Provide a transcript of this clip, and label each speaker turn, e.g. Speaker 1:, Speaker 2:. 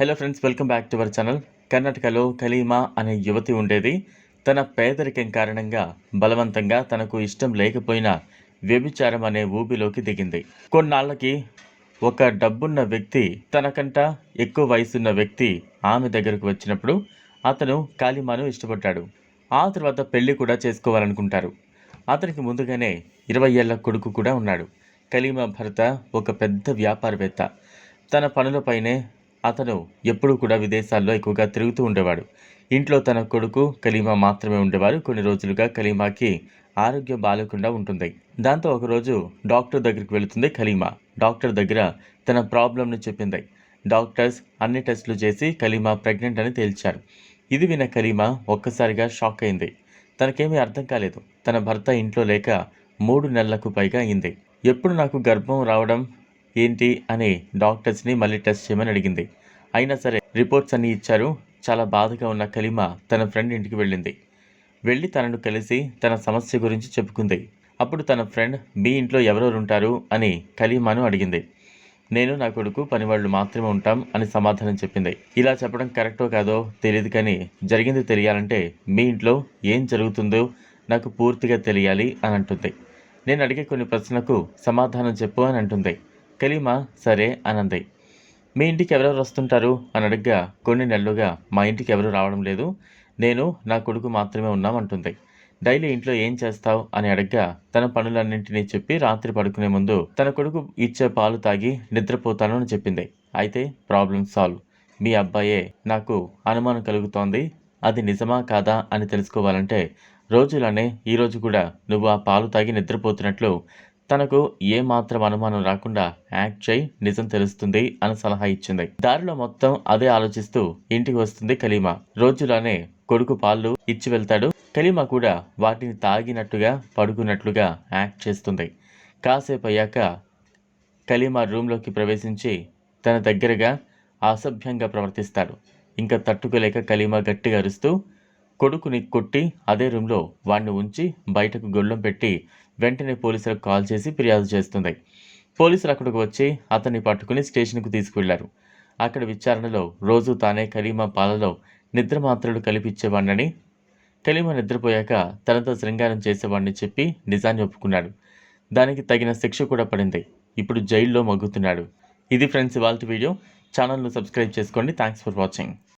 Speaker 1: Hello friends welcome back to our channel కర్ణాటకలో కలీమా అనే యువతి ఉండేది. తన పేదరికం కారణంగా బలవంతంగా తనకు ఇష్టం లేకపోయినా వ్యభిచారం అనే ఊబిలోకి దిగింది. కొన్నాళ్ళకి ఒక డబ్బున్న వ్యక్తి తనకంట ఎక్కువ వయసున్న వ్యక్తి ఆమె దగ్గరకు వచ్చినప్పుడు అతను కాళీమాను ఇష్టపడ్డాడు. ఆ తర్వాత పెళ్ళి కూడా చేసుకోవాలనుకుంటారు. అతనికి ముందుగానే ఇరవై ఏళ్ళ కొడుకు కూడా ఉన్నాడు. కలీమా భర్త ఒక పెద్ద వ్యాపారవేత్త. తన పనులపైనే అతను ఎప్పుడూ కూడా విదేశాల్లో ఎక్కువగా తిరుగుతూ ఉండేవాడు. ఇంట్లో తన కొడుకు కలీమా మాత్రమే ఉండేవారు. కొన్ని రోజులుగా కలీమాకి ఆరోగ్యం బాగాలేకుండా ఉంటుంది. దాంతో ఒకరోజు డాక్టర్ దగ్గరికి వెళుతుంది కలీమా. డాక్టర్ దగ్గర తన ప్రాబ్లంను చెప్పింది. డాక్టర్స్ అన్ని టెస్టులు చేసి కలీమా ప్రెగ్నెంట్ అని తేల్చారు. ఇది విన్న కలీమా ఒక్కసారిగా షాక్ అయింది. తనకేమీ అర్థం కాలేదు. తన భర్త ఇంట్లో లేక మూడు నెలలకు పైగా అయింది. ఎప్పుడు నాకు గర్భం రావడం ఏంటి అని డాక్టర్స్ని మళ్ళీ టెస్ట్ చేయమని అడిగింది. అయినా సరే రిపోర్ట్స్ అన్నీ ఇచ్చారు. చాలా బాధగా ఉన్న కలీమా తన ఫ్రెండ్ ఇంటికి వెళ్ళింది. వెళ్ళి తనను కలిసి తన సమస్య గురించి చెప్పుకుంది. అప్పుడు తన ఫ్రెండ్ మీ ఇంట్లో ఎవరెవరు ఉంటారు? అని కలీమాను అడిగింది. నేను నా కొడుకు పనివాళ్ళు మాత్రమే ఉంటాం అని సమాధానం చెప్పింది. ఇలా చెప్పడం కరెక్టో కాదో తెలియదు కానీ జరిగింది తెలియాలంటే మీ ఇంట్లో ఏం జరుగుతుందో నాకు పూర్తిగా తెలియాలి అని అంటుంది. నేను అడిగే కొన్ని ప్రశ్నలకు సమాధానం చెప్పు అని అంటుంది. కలీమా సరే అనంది. మీ ఇంటికి ఎవరెవరు వస్తుంటారు? అని అడగ్గా కొన్ని నెలలుగా మా ఇంటికి ఎవరు రావడం లేదు. నేను నా కొడుకు మాత్రమే ఉన్నామంటుంది. డైలీ ఇంట్లో ఏం చేస్తావు? అని అడగ్గా తన పనులన్నింటినీ చెప్పి రాత్రి పడుకునే ముందు తన కొడుకు ఇచ్చే పాలు తాగి నిద్రపోతాను అని చెప్పింది. అయితే ప్రాబ్లం సాల్వ్. మీ అబ్బాయే నాకు అనుమానం కలుగుతోంది. అది నిజమా కాదా అని తెలుసుకోవాలంటే రోజులనే ఈరోజు కూడా నువ్వు ఆ పాలు తాగి నిద్రపోతున్నట్లు తనకు ఏ మాత్రం అనుమానం రాకుండా యాక్ట్ చేయి నిజం తెలుస్తుంది అని సలహా ఇచ్చింది. దారిలో మొత్తం అదే ఆలోచిస్తూ ఇంటికి వస్తుంది కలీమా. రోజులానే కొడుకు పాలు ఇచ్చి వెళ్తాడు. కలీమా కూడా వాటిని తాగినట్టుగా పడుకున్నట్లుగా యాక్ట్ చేస్తుంది. కాసేపు అయ్యాక కలీమా రూమ్లోకి ప్రవేశించి తన దగ్గరగా అసభ్యంగా ప్రవర్తిస్తాడు. ఇంకా తట్టుకోలేక కలీమా గట్టిగా అరుస్తూ కొడుకుని కొట్టి అదే రూమ్లో వాడిని ఉంచి బయటకు గొళ్ళెం పెట్టి వెంటనే పోలీసులకు కాల్ చేసి ఫిర్యాదు చేస్తుంది. పోలీసులు అక్కడికి వచ్చి అతన్ని పట్టుకుని స్టేషన్కు తీసుకువెళ్ళారు. అక్కడ విచారణలో రోజు తానే కలీమా పాలలో నిద్ర మాత్రలు కలిపిచ్చేవాడినని కలీమా నిద్రపోయాక తనతో శృంగారం చేసేవాడిని చెప్పి నిజాన్ని ఒప్పుకున్నాడు. దానికి తగిన శిక్ష కూడా పడింది. ఇప్పుడు జైల్లో మగ్గుతున్నాడు. ఇది ఫ్రెండ్స్ ఇవాళ వీడియో. ఛానల్ను సబ్స్క్రైబ్ చేసుకోండి. Thanks for watching.